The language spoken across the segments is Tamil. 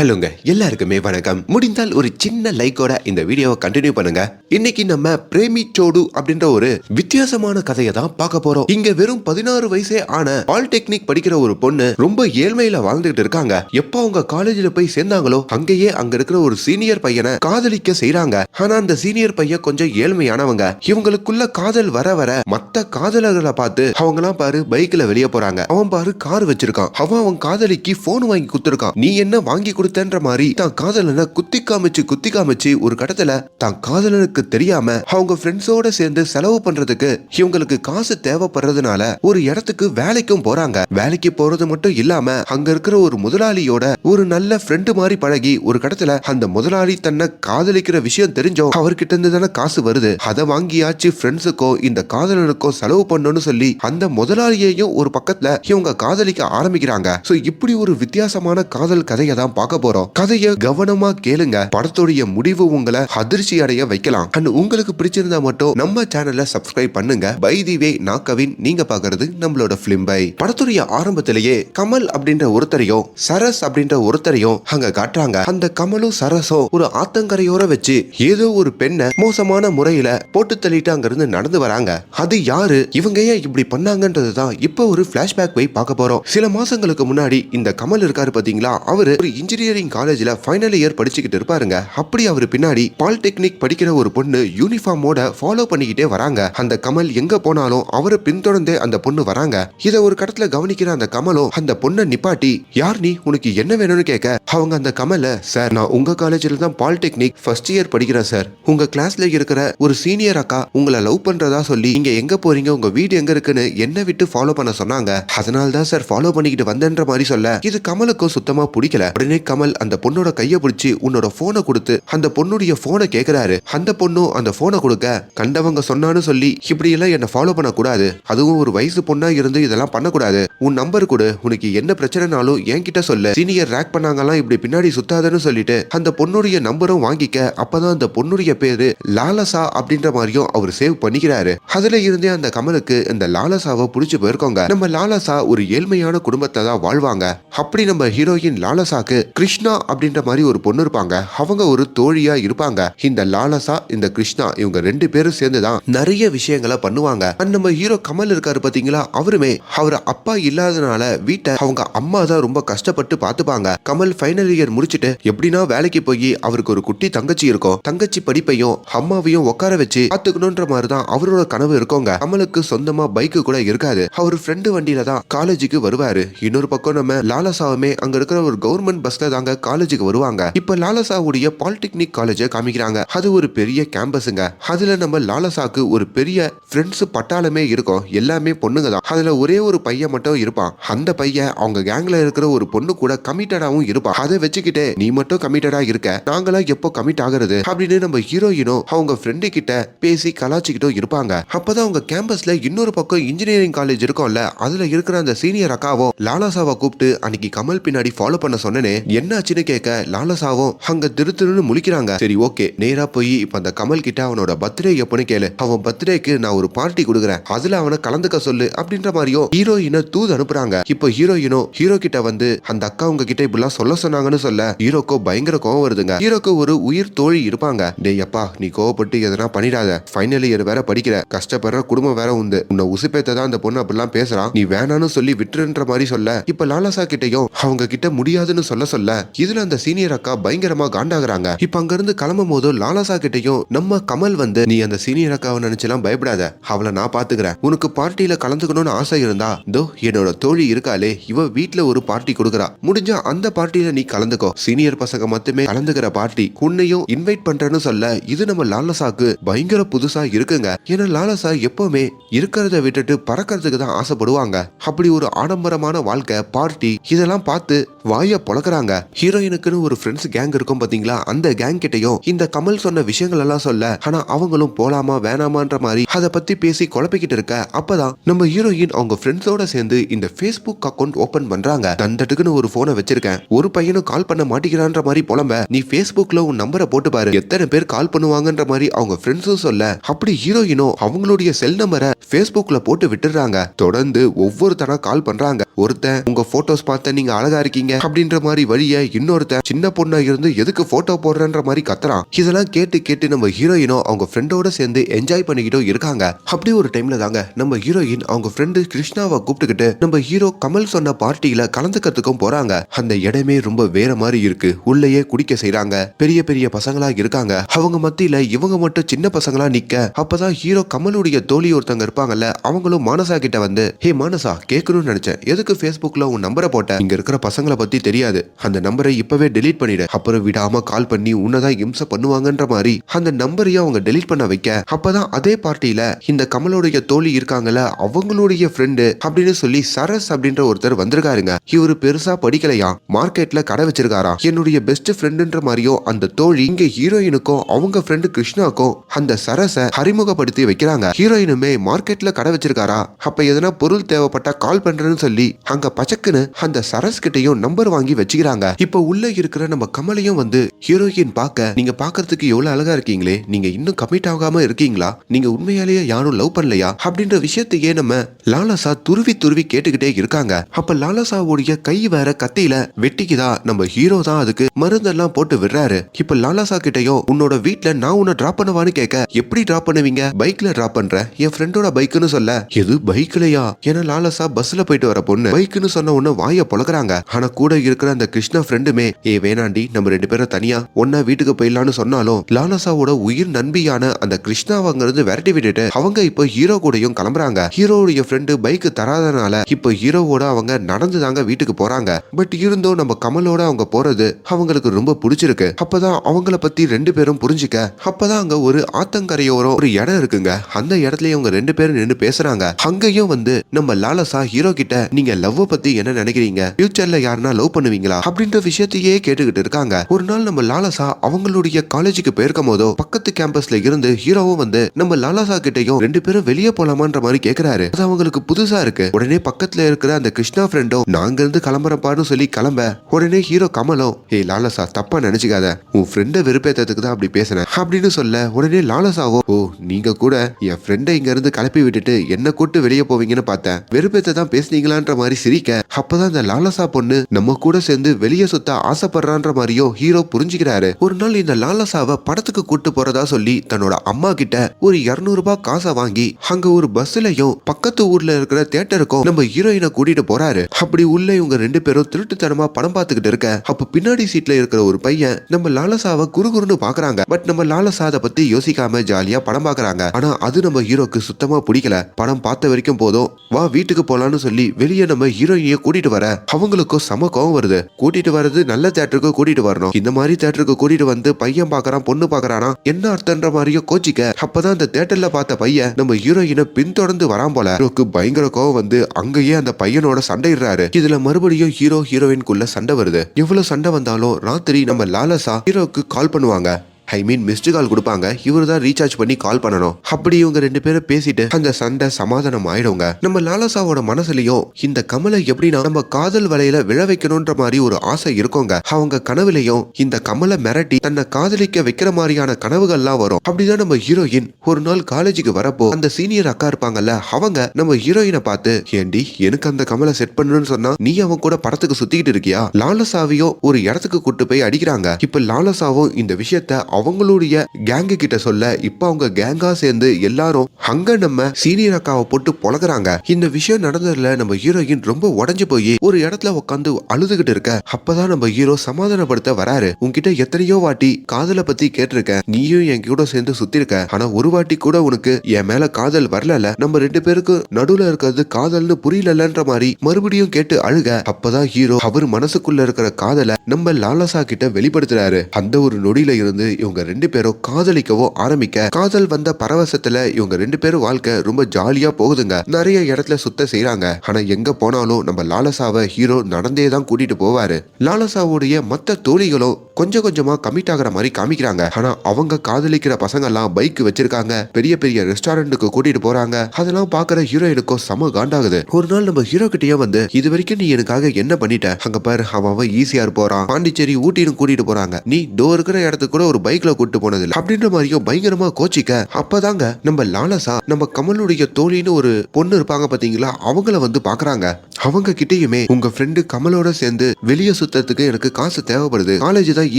ஹலோங்க எல்லாருக்குமே வணக்கம். முடிந்தால் ஒரு சின்ன லைக்கோட இந்த வீடியோவை கண்டினியூ பண்ணுங்க. இன்னைக்கு நம்ம பிரேமி சோடு அப்படின்ற ஒரு வித்தியாசமான கதையை தான் பார்க்க போறோம். இங்க வெறும் பதினாறு வயசே ஆன பாலிடெக்னிக் படிக்கிற ஒரு பொண்ணு ரொம்ப ஏழ்மையில வாழ்ந்துகிட்டு இருக்காங்க. எப்போ அவங்க காலேஜ்ல போய் சேர்ந்தாங்களோ அங்கேயே அங்க இருக்கிற ஒரு சீனியர் பையனை காதலிக்க செய்யறாங்க ஆனா அந்த சீனியர் பையன் கொஞ்சம் ஏழ்மையானவங்க. இவங்களுக்குள்ள காதல் வர வர மத்த காதலர்களை பார்த்து அவங்கலாம் பாரு பைக்ல வெளியே போறாங்க. அவன் பாரு கார் வச்சிருக்கான். அவன் அவன் காதலிக்கு போன் வாங்கி கொடுத்துருக்கான். நீ என்ன வாங்கி கொடுத்தன்ற மாதிரி தான் காதலனை குத்தி காமிச்சு குத்தி காமிச்சு ஒரு கடத்துல தான் காதலனுக்கு தெரியாம அவங்க ஃப்ரெண்ட்ஸோட சேர்ந்து செலவு பண்றதுக்கு இவங்களுக்கு காசு தேவைப்படுறதுனால ஒரு இடத்துக்கு வேலைக்கும் போறாங்க. வேலைக்கு போறது மட்டும் இல்லாம அங்க இருக்கிற ஒரு முதலாளியோட ஒரு நல்ல ஃப்ரெண்டு மாதிரி பழகி ஒரு கடத்துல அந்த முதலாளி தன்னை காதலிக்கிற விஷயம் தெரிஞ்சோ அவர்கிட்ட இருந்து தானே காசு வருது. அதை வாங்கியாச்சு ஃப்ரெண்ட்ஸுக்கோ இந்த காதலனுக்கோ செலவு பண்ணணும்னு சொல்லி அந்த முதலாளியையும் ஒரு பக்கத்துல இவங்க காதலிக்க ஆரம்பிக்கிறாங்க. சோ இப்படி ஒரு வித்தியாசமான காதல் கதையை தான் பார்க்க போறோம். கதையை கவனமா கேளுங்க. படத்துடைய முடிவு உங்களை அதிர்ச்சி அடைய வைக்கலாம். அண்ட் உங்களுக்கு பிடிச்சிருந்தா மட்டும் நம்ம சேனலை சப்ஸ்கிரைப் பண்ணுங்க. பை தி வே நான் கவின். நீங்க பாக்குறது நம்மளோட பிலிம் பை. படத்துடைய ஆரம்பத்திலேயே கமல் அப்படின்ற ஒருத்தரையும் சரஸ் அப்படின்ற ஒருத்தரையும் அங்க காட்டுறாங்க. அந்த கமலும் சரஸும் ஒரு ஆத்தங்கரையோர வச்சு ஏதோ ஒரு பெண்ணை மோசமான முறையில போட்டு தள்ளிட்டு அங்க இருந்து நடந்து வராங்க. அது யாரு? இவங்க ஏன் இப்படி பண்ணாங்கன்றது தான் இப்போ ஒரு பிளாஷ்பேக் போய் பார்க்க போறோம். சில மாசங்களுக்கு முன்னாடி இந்த கமல் இருக்காரு பாத்தீங்களா? அவரு ஒரு இன்ஜினியர் இன்ஜினியரிங் காலேஜ்ல ஃபைனல் இயர் படிச்சுக்கிட்டு இருப்பாருங்க. அப்படி அவர் பின்னாடி பாலிடெக்னிக் படிக்கிற ஒரு பொண்ணு யூனிஃபார்மோட ஃபாலோ பண்ணிக்கிட்டே வராங்க. அந்த கமல் எங்க போனாலும் அவரை பின்தொடர்ந்தே அந்த பொண்ணு வராங்க. இத ஒரு கடத்துல கவனிக்கிற அந்த கமலும் அந்த பொண்ணை நிப்பாட்டி யார் நீ? உனக்கு என்ன வேணும்னு கேட்க? அவங்க அந்த கமல சார் நான் உங்க காலேஜ்ல தான் பாலிடெக்னிக் ஃபர்ஸ்ட் இயர் படிக்கிறேன் சார். உங்க கிளாஸ்ல இருக்கிற ஒரு சீனியர் அக்கா உங்களை லவ் பண்றதா சொல்லி நீங்க எங்க போறீங்க? உங்க வீடு எங்க இருக்குன்னு என்ன விட்டு ஃபாலோ பண்ண சொன்னாங்க. அதனால தான் சார் ஃபாலோ பண்ணிக்கிட்டு வந்தேன்ற மாதிரி சொல்ல இது கமலுக்கும் சுத்தமா பிடிக்கல. உடனே கமல் அந்த பொண்ணோட கைய பிடிச்சி உன்னோட போனை கொடுத்து அந்த பொண்ணுடைய போனை கேக்குறாரு. அந்த பொண்ணும் அந்த போனை கொடுக்க கண்டவங்க சொன்னான்னு சொல்லி இப்படி எல்லாம் என்ன ஃபாலோ பண்ண கூடாது அதுவும் ஒரு வயசு பொண்ணா இருந்து இதெல்லாம் பண்ணக்கூடாது. உன் நம்பர் கொடு உனக்கு என்ன பிரச்சனைனாலும் என்கிட்ட சொல்லு. சீனியர் ரேக் பண்ணாங்கலாம் இப்படி பின்னாடி சுத்தாதன்னு சொல்லிட்டு அந்த பொண்ணுடைய நம்பரும் வாங்கிக்க அப்பதான் அந்த பொண்ணுடைய பேரு லாலசா அப்படின்ற மாதிரியும் அவர் சேவ் பண்ணிக்கிறாரு. அதுல இருந்தே அந்த கமலுக்கு இந்த லாலசாவை புடிச்சு போயிருக்கோங்க. நம்ம லாலசா ஒரு ஏழ்மையான குடும்பத்தை தான் வாழ்வாங்க. அப்படி நம்ம ஹீரோயின் லாலசாக்கு கிருஷ்ணா அப்படின்ற மாதிரி ஒரு பொண்ணு இருப்பாங்க. அவங்க ஒரு தோழியா இருப்பாங்க. இந்த லாலசா இந்த கிருஷ்ணா இவங்க ரெண்டு பேரும் சேர்ந்து தான் நிறைய விஷயங்களை பண்ணுவாங்க. நம்ம ஹீரோ கமல் இருக்காரு பாத்தீங்களா? அவருமே அவர் அப்பா இல்லாதனால வீட்டை அவங்க அம்மா தான் ரொம்ப கஷ்டப்பட்டு பார்த்துப்பாங்க. கமல் ஃபைனல் இயர் முடிச்சுட்டு எப்படின்னா வேலைக்கு போய் அவருக்கு ஒரு குட்டி தங்கச்சி இருக்கும். தங்கச்சி படிப்பையும் அம்மாவையும் உட்கார வச்சு பாத்துக்கணும்ன்ற மாதிரி தான் அவரோட கனவு இருக்கோங்க. கமலுக்கு சொந்தமா பைக்கு கூட இருக்காது. அவர் ஃப்ரெண்டு வண்டியில தான் காலேஜுக்கு வருவாரு. இன்னொரு பக்கம் நம்ம லாலசாவுமே அங்க இருக்கிற ஒரு கவர்மெண்ட் பஸ்ல தாங்க காலேஜுக்கு வருவாங்க. இப்ப லாலசாவுடைய பாலிடெக்னிக் காலேஜை காமிக்கிறாங்க. அது ஒரு பெரிய கேம்பஸுங்க அதுல நம்ம லாலசாக்கு ஒரு பெரிய ஃப்ரெண்ட்ஸ் பட்டாளமே இருக்கும். எல்லாமே பொண்ணுங்க தான். அதுல ஒரே ஒரு பையன் மட்டும் இருப்பான். அந்த பையன் அவங்க கேங்ல இருக்கிற ஒரு பொண்ணு கூட கமிட்டடாவும் இருப்பான். அதை வச்சுக்கிட்டு நீ மட்டும் கமிட்டடா இருக்க. நாங்களாம் எப்போ கமிட் ஆகுறது? அப்படின்னு நம்ம ஹீரோயினும் அவங்க ஃப்ரெண்டு கிட்ட பேசி கலாச்சிக்கிட்டும் இருப்பாங்க. அப்பதான் அவங்க கேம்பஸ்ல இன்னொரு பக்கம் இன்ஜினியரிங் காலேஜ் இருக்கும்ல. அதுல இருக்கிற அந்த சீனியர் அக்காவும் லாலாசாவை கூப்பிட்டு அன்னைக்கு கமல் பின்னாடி ஃபாலோ பண்ண சொன்னனே. என்னாச்சுன்னு கேட்க லாலசாவும் அங்க திரு திருன்னு முழிக்கிறாங்க. சரி ஓகே. நேரா போய் இப்ப அந்த கமல் கிட்ட அவனோட பர்த்டே எப்பன்னு கேளு. அவன் பர்த்டேக்கு நான் ஒரு பார்ட்டி கொடுக்குறேன். அதுல அவனை கலந்துக்க சொல்லு அப்படின்ற மாதிரியும் ஹீரோயினை தூது அனுப்புறாங்க. இப்போ ஹீரோயினும் ஹீரோ கிட்ட வந்து அந்த அக்கா உங்க கிட்ட இப்படிலாம் சொல்ல சொன்னாங்கன்னு சொல்ல ஹீரோக்கோ பயங்கர கோவம் வருதுங்க. ஹீரோக்கு ஒரு உயிர் தோழி இருப்பாங்க. டேய் அப்பா நீ கோவப்பட்டு எதனா பண்ணிடாத. ஃபைனல் இயர் வேற படிக்கிற. கஷ்டப்படுற குடும்பம் வேற உண்டு. உன்னை உசுப்பேத்த தான் அந்த பொண்ணு அப்படிலாம் பேசுறான் நீ வேணான்னு சொல்லி விட்டுருன்ற மாதிரி சொல்ல. இப்ப லாலசா கிட்டையும் அவங்க கிட்ட முடியாதுன்னு சொல்ல சொல்ல இதுல அந்த சீனியர் அக்கா பயங்கரமா காண்டாகிறாங்க. இப்ப அங்க இருந்து கிளம்பும் போது லாலாசா கிட்டயும் நம்ம கமல் வந்து நீ அந்த சீனியர் அக்காவை நினைச்செல்லாம் பயப்படாத. அவளை நான் பாத்துக்கிறேன். உனக்கு பார்ட்டியில கலந்துக்கணும்னு ஆசை இருந்தா தோ என்னோட தோழி இருக்காளே. இவ வீட்டுல ஒரு பார்ட்டி கொடுக்குறா. முடிஞ்சா அந்த பார்ட்டியில நீ கலந்துக்கோ. சீனியர் பசங்க மட்டுமே கலந்துக்கிற பார்ட்டி. உன்னையும் இன்வைட் பண்றேன்னு சொல்ல இது நம்ம லாலசாக்கு பயங்கர புதுசா இருக்குங்க. ஏன்னா லாலசா எப்பவுமே இருக்கிறத விட்டுட்டு பறக்கிறதுக்கு தான் ஆசைப்படுவாங்க. அப்படி ஒரு ஆடம்பரமான வாழ்க்கை பார்ட்டி இதெல்லாம் பார்த்து வாய பொழக்கிறாங்க. ஹீரோயினுக்குன்னு ஒரு ஃப்ரெண்ட்ஸ் கேங் இருக்கும் பாத்தீங்களா? அந்த கேங் கிட்டயும் இந்த கமல் சொன்ன விஷயங்கள் எல்லாம் சொல்ல ஆனா அவங்களும் போலாமா வேணாமான்ற மாதிரி அதை பத்தி பேசி குழப்பிக்கிட்டு இருக்க அப்பதான் நம்ம ஹீரோயின் அவங்க ஃப்ரெண்ட்ஸோட சேர்ந்து இந்த ஃபேஸ்புக் அக்கவுண்ட் ஓபன் பண்றாங்க. தந்தட்டுக்குன்னு ஒரு போனை வச்சிருக்கேன். ஒரு பையனும் கால் பண்ண மாட்டேங்கிறான்ற மாதிரி புலம்ப நீ ஃபேஸ்புக்ல உன் நம்பரை போட்டு பாரு. எத்தனை பேர் கால் பண்ணுவாங்கன்ற மாதிரி அவங்க ஃப்ரெண்ட்ஸும் சொல்ல அப்படி ஹீரோயினும் அவங்களுடைய செல் நம்பரை ஃபேஸ்புக்ல போட்டு விட்டுறாங்க தொடர்ந்து ஒவ்வொருத்தனா கால் பண்றாங்க. ஒருத்தன் உங்க போட்டோஸ் பார்த்த நீங்க அழகா இருக்கீங்க அப்படின்ற மாதிரி வழி தோழிய இன்னொருத்த சின்ன பொண்ணா இருந்து எதுக்கு போட்டோ போடுறன்ற மாதிரி கத்துறான். இதெல்லாம் கேட்டு கேட்டு நம்ம ஹீரோயினும் அவங்க ஃப்ரெண்டோட சேர்ந்து என்ஜாய் பண்ணிக்கிட்டும் இருக்காங்க. அப்படி ஒரு டைம்ல தாங்க நம்ம ஹீரோயின் அவங்க ஃப்ரெண்டு கிருஷ்ணாவை கூப்பிட்டுக்கிட்டு நம்ம ஹீரோ கமல் சொன்ன பார்ட்டியில கலந்துக்கிறதுக்கும் போறாங்க. அந்த இடமே ரொம்ப வேற மாதிரி இருக்கு. உள்ளேயே குடிக்க செய்யறாங்க பெரிய பெரிய பசங்களா இருக்காங்க. அவங்க மத்தியில இவங்க மட்டும் சின்ன பசங்களா நிக்க அப்பதான் ஹீரோ கமலுடைய தோழி ஒருத்தங்க இருப்பாங்கல்ல அவங்களும் மானசா கிட்ட வந்து ஹே மானசா கேட்கணும்னு நினைச்சேன். எதுக்கு ஃபேஸ்புக்ல உன் நம்பரை போட்ட? இங்க இருக்கிற பசங்களை பத்தி தெரியாது. அந்த நம்பரை இப்பவே டெலீட் பண்ணிடு. அப்புறம் விடாம கால் பண்ணி உன்னதான் இம்சை பண்ணுவாங்கன்ற மாதிரி அந்த நம்பரையும் அவங்க டெலீட் பண்ண வைக்க அப்பதான் அதே பார்ட்டியில இந்த கமலோடைய தோழி இருக்காங்கல்ல அவங்களுடைய ஃப்ரெண்டு அப்படின்னு சொல்லி சரஸ் அப்படின்ற ஒருத்தர் வந்திருக்காருங்க. இவரு பெருசா படிக்கலையா? மார்க்கெட்ல கடை வச்சிருக்காரா? என்னுடைய பெஸ்ட் ஃப்ரெண்டுன்ற மாதிரியோ அந்த தோழி இங்க ஹீரோயினுக்கும் அவங்க ஃப்ரெண்டு கிருஷ்ணாக்கும் அந்த சரஸ அறிமுகப்படுத்தி வைக்கிறாங்க. ஹீரோயினுமே மார்க்கெட்ல கடை வச்சிருக்காரா? அப்ப எதனா பொருள் தேவைப்பட்டா கால் பண்றேன்னு சொல்லி அங்க பச்சக்குன்னு அந்த சரஸ் கிட்டயும் நம்பர் வாங்கி வச்சுக்கிறாங்க. இப்ப உள்ள இருக்கிற நம்ம கமலையும் வந்து ஹீரோயின் பார்க்க நீங்க பாக்குறதுக்கு எவ்வளவு அழகா இருக்கீங்களே? நீங்க இன்னும் கமிட் ஆகாம இருக்கீங்களா? நீங்க உண்மையாலேயே யாரும் லவ் பண்ணலையா? அப்படின்ற விஷயத்தையே நம்ம லாலாசா துருவி துருவி கேட்டுக்கிட்டே இருக்காங்க. அப்ப லாலாசாவுடைய கை வேற கத்தியில வெட்டிக்குதா? நம்ம ஹீரோ தான் அதுக்கு மருந்தெல்லாம் போட்டு விடுறாரு. இப்ப லாலாசா கிட்டயும் உன்னோட வீட்ல நான் உன்னை டிராப் பண்ணவான்னு கேட்க எப்படி டிராப் பண்ணுவீங்க? பைக்ல டிராப் பண்ற? என் ஃப்ரெண்டோட பைக்குன்னு சொல்ல. எது பைக்லயா ஏன்னா லாலசா பஸ்ல போயிட்டு வர பொண்ணு பைக்குன்னு சொன்ன உடனே வாய பொழக்கிறாங்க. ஆனா கூட இருக்கிற அந்த கிருஷ்ண கிருஷ்ணா ஃப்ரெண்டுமே ஏ வேணாண்டி நம்ம ரெண்டு பேரும் தனியா ஒன்னா வீட்டுக்கு போயிடலாம்னு சொன்னாலும் லாலாசாவோட உயிர் நண்பியான அந்த கிருஷ்ணாவங்கிறது விரட்டி விட்டுட்டு அவங்க இப்போ ஹீரோ கூடயும் கிளம்புறாங்க. ஹீரோவுடைய ஃப்ரெண்டு பைக் தராதனால இப்போ ஹீரோவோட அவங்க நடந்து தாங்க வீட்டுக்கு போறாங்க. பட் இருந்தும் நம்ம கமலோட அவங்க போறது அவங்களுக்கு ரொம்ப பிடிச்சிருக்கு. அப்பதான் அவங்கள பத்தி ரெண்டு பேரும் புரிஞ்சுக்க அப்பதான் அங்க ஒரு ஆத்தங்கரையோரம் ஒரு இடம் இருக்குங்க. அந்த இடத்துலயும் அவங்க ரெண்டு பேரும் நின்று பேசுறாங்க. அங்கேயும் வந்து நம்ம லாலசா ஹீரோ கிட்ட நீங்க லவ் பத்தி என்ன நினைக்கிறீங்க? ஃபியூச்சர்ல யாருன்னா லவ் பண்ணுவீங்களா? அப்படின்ற விஷயத்தையே கேட்டுக்கிட்டு இருக்காங்க. ஒரு நாள் நம்ம லாலசா அவங்களுடைய காலேஜுக்கு போயிருக்கும் போதோ பக்கத்து கேம்பஸ்ல இருந்து ஹீரோவும் வந்து நம்ம லாலாசா கிட்டையும் ரெண்டு பேரும் வெளியே போலாமான்ற மாதிரி கேக்குறாரு. அது அவங்களுக்கு புதுசா இருக்கு. உடனே பக்கத்துல இருக்கிற அந்த கிருஷ்ணா ஃப்ரெண்டும் நாங்க இருந்து கிளம்புறப்பான்னு சொல்லி கிளம்ப. உடனே ஹீரோ கமலும் ஏய் லாலசா தப்பா நினைச்சுக்காத. உன் ஃப்ரெண்டை வெறுப்பேத்ததுக்கு தான் அப்படி பேசினேன். அப்படின்னு சொல்ல உடனே லாலசாவோ ஓ நீங்க கூட என் ஃப்ரெண்டை இங்க இருந்து கிளப்பி விட்டுட்டு என்ன கூட்டு வெளியே போவீங்கன்னு பார்த்தேன். வெறுப்பேத்த தான் பேசுனீங்களான்ற மாதிரி சிரிக்க. அப்பதான் இந்த லாலசா பொண்ணு நம்ம கூட சேர்ந்து வெளியே சுத்த ஆசைப்படுறான்ற மாதிரியோ ஹீரோ புரிஞ்சுக்கிறாரு. ஒரு நாள் இந்த லாலசாவை படத்துக்கு கூட்டு போறதா சொல்லி தன்னோட அம்மா கிட்ட ஒரு 200 ரூபாய் காசை வாங்கி அங்க ஒரு பஸ்லயும் பக்கத்து ஊர்ல இருக்கிற தியேட்டருக்கும் நம்ம ஹீரோயினை கூட்டிட்டு போறாரு. அப்படி உள்ள இவங்க ரெண்டு பேரும் திருட்டுத்தனமா படம் பார்த்துக்கிட்டு இருக்க அப்ப பின்னாடி சீட்ல இருக்கிற ஒரு பையன் நம்ம லாலசாவை குறுகுறுன்னு பாக்குறாங்க பட் நம்ம லாலசா அதை பத்தி யோசிக்காம ஜாலியா படம் பாக்குறாங்க ஆனா அது நம்ம ஹீரோக்கு சுத்தமா பிடிக்கல. படம் பார்த்த வரைக்கும் போதும் வா வீட்டுக்கு போலான்னு சொல்லி வெளியே நம்ம ஹீரோயினிய கூட்டிட்டு வர அவங்களுக்கும் செம கோவம் வருது. கூட்டிட்டு வர்றது நல்ல தேட்டருக்கு கூட்டிட்டு வரணும். இந்த மாதிரி தேட்டருக்கு கூட்டிட்டு வந்து பையன் பாக்குறான் பொண்ணு பாக்குறானா என்ன அர்த்தன்ற மாதிரியோ கோச்சிக்க. அப்பதான் அந்த தேட்டர்ல பார்த்த பையன் நம்ம ஹீரோயினை பின்தொடர்ந்து வரான் போல. ஹீரோக்கு பயங்கர கோவம் வந்து அங்கேயே அந்த பையனோட சண்டையிடுறாரு. இதுல மறுபடியும் ஹீரோ ஹீரோயின்குள்ள சண்டை வருது. எவ்வளவு சண்டை வந்தாலும் ராத்திரி நம்ம லாலசா ஹீரோக்கு கால் பண்ணுவாங்க. ஐ மீன் மிஸ்டு கால் கொடுப்பாங்க. இவரு தான் ரீசார்ஜ் பண்ணி கால் பண்ணணும். அப்படி இவங்க ரெண்டு பேரும் பேசிட்டு அந்த சண்டை சமாதானம் ஆயிடுங்க. நம்ம லாலசாவோட மனசுலயும் இந்த கமலை எப்படின்னா நம்ம காதல் வலையில விழ வைக்கணும்ன்ற மாதிரி ஒரு ஆசை இருக்குங்க. அவங்க கனவுலையும் இந்த கமலை மிரட்டி தன்னை காதலிக்க வைக்கிற மாதிரியான கனவுகள்லாம் வரும். அப்படிதான் நம்ம ஹீரோயின் ஒரு நாள் காலேஜுக்கு வரப்போ அந்த சீனியர் அக்கா இருப்பாங்கல்ல அவங்க நம்ம ஹீரோயினை பார்த்து ஏண்டி எனக்கு அந்த கமலை செட் பண்ணணும்னு சொன்னா நீ அவன் கூட படத்துக்கு சுத்திக்கிட்டு இருக்கியா? லாலசாவையும் ஒரு இடத்துக்கு கூட்டு போய் அடிக்கிறாங்க. இப்ப லாலசாவும் இந்த விஷயத்த அவங்களுடைய கேங்கு கிட்ட சொல்ல இப்ப அவங்க கேங்கா சேர்ந்து எல்லாரும் அங்க நம்ம சீனியர் அக்காவை போட்டு பொழகுறாங்க இந்த விஷயம் நடந்ததுல நம்ம ஹீரோயின் ரொம்ப உடஞ்சு போய் ஒரு இடத்துல உட்காந்து அழுதுகிட்டு இருக்க. அப்பதான் நம்ம ஹீரோ சமாதானப்படுத்த வராரு. உன்கிட்ட எத்தனையோ வாட்டி காதலை பத்தி கேட்டிருக்க. நீயும் என் கூட சேர்ந்து சுத்தி இருக்க ஆனா ஒரு வாட்டி கூட உனக்கு என் மேல காதல் வரல நம்ம ரெண்டு பேருக்கும் நடுவுல இருக்கிறது காதல்னு புரியலன்ற மாதிரி மறுபடியும் கேட்டு அழுக. அப்பதான் ஹீரோ அவர் மனசுக்குள்ள இருக்கிற காதலை நம்ம லாலசா கிட்ட வெளிப்படுத்துறாரு. அந்த ஒரு நொடியில இருந்து இவங்க ரெண்டு பேரும் காதலிக்கவோ ஆரம்பிக்க காதல் வந்த பரவசத்துல இவங்க ரெண்டு பேரும் வாழ்க்கை ரொம்ப ஜாலியா போகுதுங்க. நிறைய இடத்துல சுத்த செய்யறாங்க ஆனா எங்க போனாலும் நம்ம லாலசாவை ஹீரோ நடந்தே தான் கூட்டிட்டு போவாரு. லாலசாவுடைய மற்ற தோழிகளும் கொஞ்சம் கொஞ்சமா கமிட் ஆகிற மாதிரி காமிக்கிறாங்க. ஆனா அவங்க காதலிக்கிற பசங்க எல்லாம் பைக் வச்சிருக்காங்க. பெரிய பெரிய ரெஸ்டாரண்ட்டுக்கு கூட்டிட்டு போறாங்க. அதெல்லாம் பாக்குற ஹீரோயினுக்கும் செம காண்டாகுது. ஒரு நாள் நம்ம ஹீரோ கிட்டயே வந்து இது வரைக்கும் நீ எனக்காக என்ன பண்ணிட்ட? அங்க பாரு அவன் அவன் ஈஸியா போறான் பாண்டிச்சேரி ஊட்டின்னு கூட்டிட்டு போறாங்க. நீ டோ இருக்கிற இடத்துக்கு கூட ஒரு பைக் பைக்ல கூட்டு போனதில்ல. அப்படின்ற மாதிரியும் பயங்கரமா கோச்சிக்க அப்பதாங்க நம்ம லாலசா நம்ம கமலுடைய தோழின்னு ஒரு பொண்ணு இருப்பாங்க பாத்தீங்களா? அவங்கள வந்து பாக்குறாங்க. அவங்க கிட்டயுமே உங்க ஃப்ரெண்டு கமலோட சேர்ந்து வெளியே சுத்தத்துக்கு எனக்கு காசு தேவைப்படுது. காலேஜ் தான்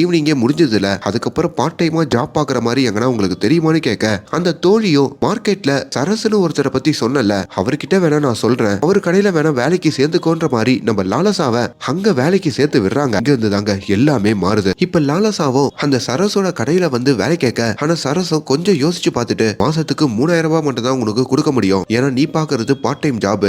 ஈவினிங்கே முடிஞ்சது இல்ல அதுக்கப்புறம் பார்ட் டைமா ஜாப் பாக்குற மாதிரி எங்கன்னா உங்களுக்கு தெரியுமான்னு கேட்க அந்த தோழியும் மார்க்கெட்ல சரசுன்னு ஒருத்தரை பத்தி சொன்னல அவர்கிட்ட வேணா நான் சொல்றேன். அவர் கடையில வேணா வேலைக்கு சேர்ந்துக்கோன்ற மாதிரி நம்ம லாலசாவை அங்க வேலைக்கு சேர்த்து விடுறாங்க. இங்க இருந்து தாங்க எல்லாமே மாறுது. இப்ப லாலசாவும் அந்த சரசோட கடையில வந்து வேலை கேட்க ஆனா சரசம் கொஞ்சம் யோசிச்சு பார்த்துட்டு மாசத்துக்கு மூணாயிரம் ரூபாய் மட்டும் தான் உனக்கு கொடுக்க முடியும். ஏன்னா நீ பாக்குறது பார்ட் டைம் ஜாப்